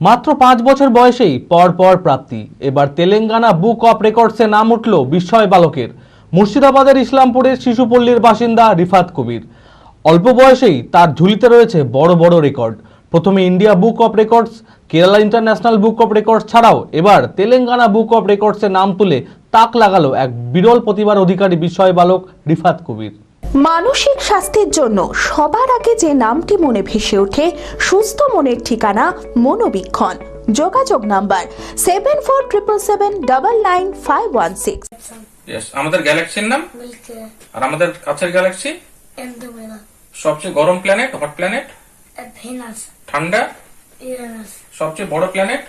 মাত্র পাঁচ বছর বয়সেই পর পর প্রাপ্তি। এবার তেলেঙ্গানা বুক অফ রেকর্ডসে নাম উঠল বিস্ময় বালকের। মুর্শিদাবাদের ইসলামপুরের শিশুপল্লীর বাসিন্দা রিফাত কবির। অল্প বয়সেই তার ঝুলিতে রয়েছে বড় বড় রেকর্ড। প্রথমে India Book of Records, Kerala International Book of Records ছাড়াও এবার তেলেঙ্গানা বুক অফ রেকর্ডসে নাম তুলে তাক লাগালো এক বিরল প্রতিভার অধিকারী বিস্ময় বালক রিফাত কবির। মানসিক স্বাস্থ্যের জন্য সবার আগে যে নামটি মনে ভেসে ওঠে সুস্থ মনের ঠিকানা মনোবীক্ষণ। যোগাযোগ number seven four triple seven double nine five one six আমাদের গ্যালাক্সির নাম? আর আমাদের কাছের গ্যালাক্সি? সবচেয়ে গরম প্ল্যানেট হট প্ল্যানেট ভেনাস। ঠান্ডা? সবচেয়ে বড় প্ল্যানেট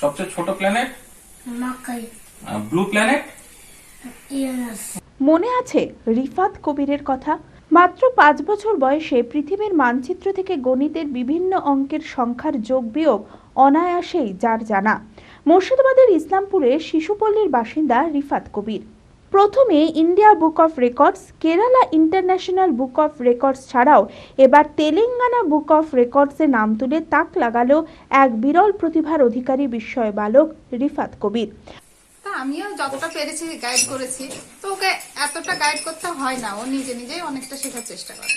সবচেয়ে ছোট প্ল্যানেট ব্লু প্ল্যানেট ইউরেনাস। মনে আছে রিফাত কবিরের কথা? মাত্র পাঁচ বছর বয়সে পৃথিবীর মানচিত্র থেকে গণিতের বিভিন্ন অঙ্কের সংখ্যার যোগ বিয়োগ অনায়াসেই যার জানা। মুর্শিদাবাদের ইসলামপুরে শিশুপল্লীর বাসিন্দা রিফাত কবির। প্রথমে India Book of Records, Kerala International Book of Records ছাড়াও এবার তেলেঙ্গানা বুক অফ রেকর্ডসে নাম তুলে তাক লাগালো এক বিরল প্রতিভার অধিকারী বিস্ময় বালক রিফাত কবির। আমিও যতটা পেরেছি গাইড করেছি তো ওকে এতটা গাইড করতে হয় না। ও নিজে নিজেই অনেকটা শেখার চেষ্টা করে।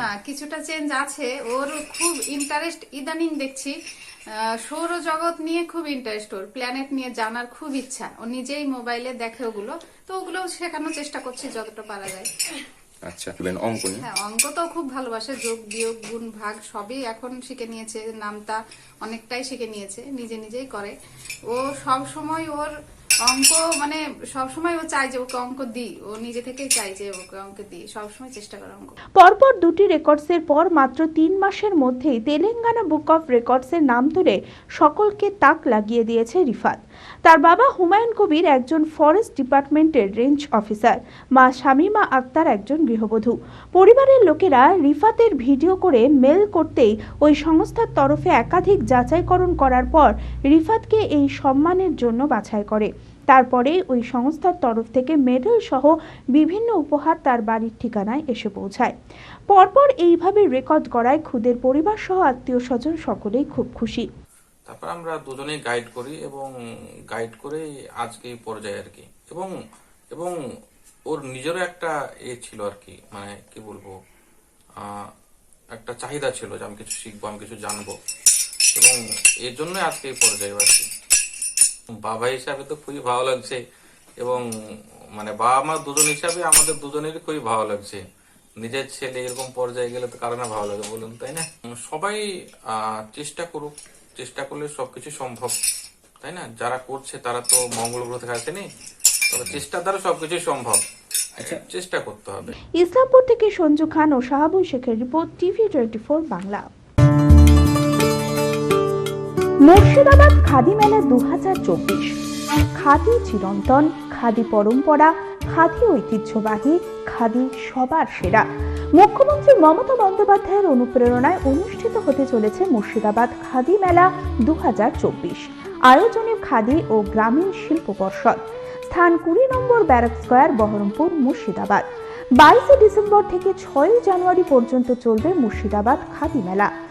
না কিছুটা চেঞ্জ আছে। ওর খুব ইন্টারেস্ট ইদানিং দেখছি সৌরজগৎ নিয়ে খুব ইন্টারেস্ট ওর প্ল্যানেট নিয়ে জানার খুব ইচ্ছা। ও নিজেই মোবাইলে দেখে ওগুলো তো ওগুলো শেখানোর চেষ্টা করছি যতটা পারা যায়। আচ্ছা অঙ্ক হ্যাঁ অঙ্ক তো খুব ভালোবাসে যোগ বিয়োগ গুণ ভাগ সবই এখন শিখে নিয়েছে নামটা অনেকটাই শিখে নিয়েছে নিজে নিজেই করে। ও সব সময় ওর অঙ্ক মানে সবসময় ও চায় যে ওকে অঙ্ক দিই। ও নিজে থেকেই চাই যে ওকে অঙ্ক দিই। সবসময় চেষ্টা করে অঙ্ক। পরপর দুটি রেকর্ডসের পর মাত্র তিন মাসের মধ্যেই তেলেঙ্গানা বুক অফ রেকর্ডসের নাম তুলে সকলকে তাক লাগিয়ে দিয়েছে রিফাত। তার বাবা হুমায়ুন কবির একজন ফরেস্ট ডিপার্টমেন্টের রেঞ্জ অফিসার। মা শামীমা আক্তার একজন গৃহবধূ। পরিবারের লোকেরা রিফাতের ভিডিও করে মেল করতেই ওই সংস্থার তরফে একাধিক যাচাইকরণ করার পর রিফাতকে এই সম্মানের জন্য বাছাই করে। তারপরে ওই সংস্থার তরফ থেকে মেডেল সহ বিভিন্ন উপহার তার বাড়ির ঠিকানায় এসে পৌঁছায়। পরপর এইভাবে রেকর্ড করায় খুদের পরিবার সহ আত্মীয় স্বজন সকলেই খুব খুশি। তারপর আমরা দুজনেই গাইড করি এবং গাইড করে আজকে এই পর্যায়ে আর কি। এবং এবং ওর নিজেরও একটা এ ছিল আর কি মানে কি বলব একটা চাহিদা ছিল যে আমি কিছু শিখব, আমি কিছু জানব। এবং এর জন্য আজকে এই পর্যায়ে আর কি বাবা হিসাবে তো খুবই ভালো লাগছে এবং মানে বাবা মা দুজন হিসাবে আমাদের দুজনেরই খুবই ভালো লাগছে। নিজের ছেলে এরকম পর্যায়ে গেলে তো কারও না ভালো লাগে বলুন তাই না? সবাই চেষ্টা করুক চেষ্টা করলে সবকিছু সম্ভব তাই না? যারা করছে তারা তো মঙ্গল গ্রহ থেকে আসেনি তবে চেষ্টার দ্বারা সবকিছু সম্ভব। চেষ্টা করতে হবে। ইসলামপুর থেকে সঞ্জু খান ও শাহাবুল শেখের report TV twenty four Bangla. Murshidabad khadi মেলা দু হাজার চব্বিশ। খাদি চিরন্তন, খাদি পরম্পরা, খাদি ঐতিহ্যবাহী, খাদি সবার সেরা। মুখ্যমন্ত্রী মমতা বন্দ্যোপাধ্যায়ের অনুপ্রেরণায় অনুষ্ঠিত হতে চলেছে মুর্শিদাবাদ খাদি মেলা দু হাজার চব্বিশ। আয়োজনে খাদি ও গ্রামীণ শিল্প পর্ষদ। স্থান কুড়ি নম্বর ব্যারাক স্কোয়ার, বহরমপুর, মুর্শিদাবাদ। বাইশে ডিসেম্বর থেকে ছয়ই জানুয়ারি পর্যন্ত চলবে মুর্শিদাবাদ খাদি মেলা।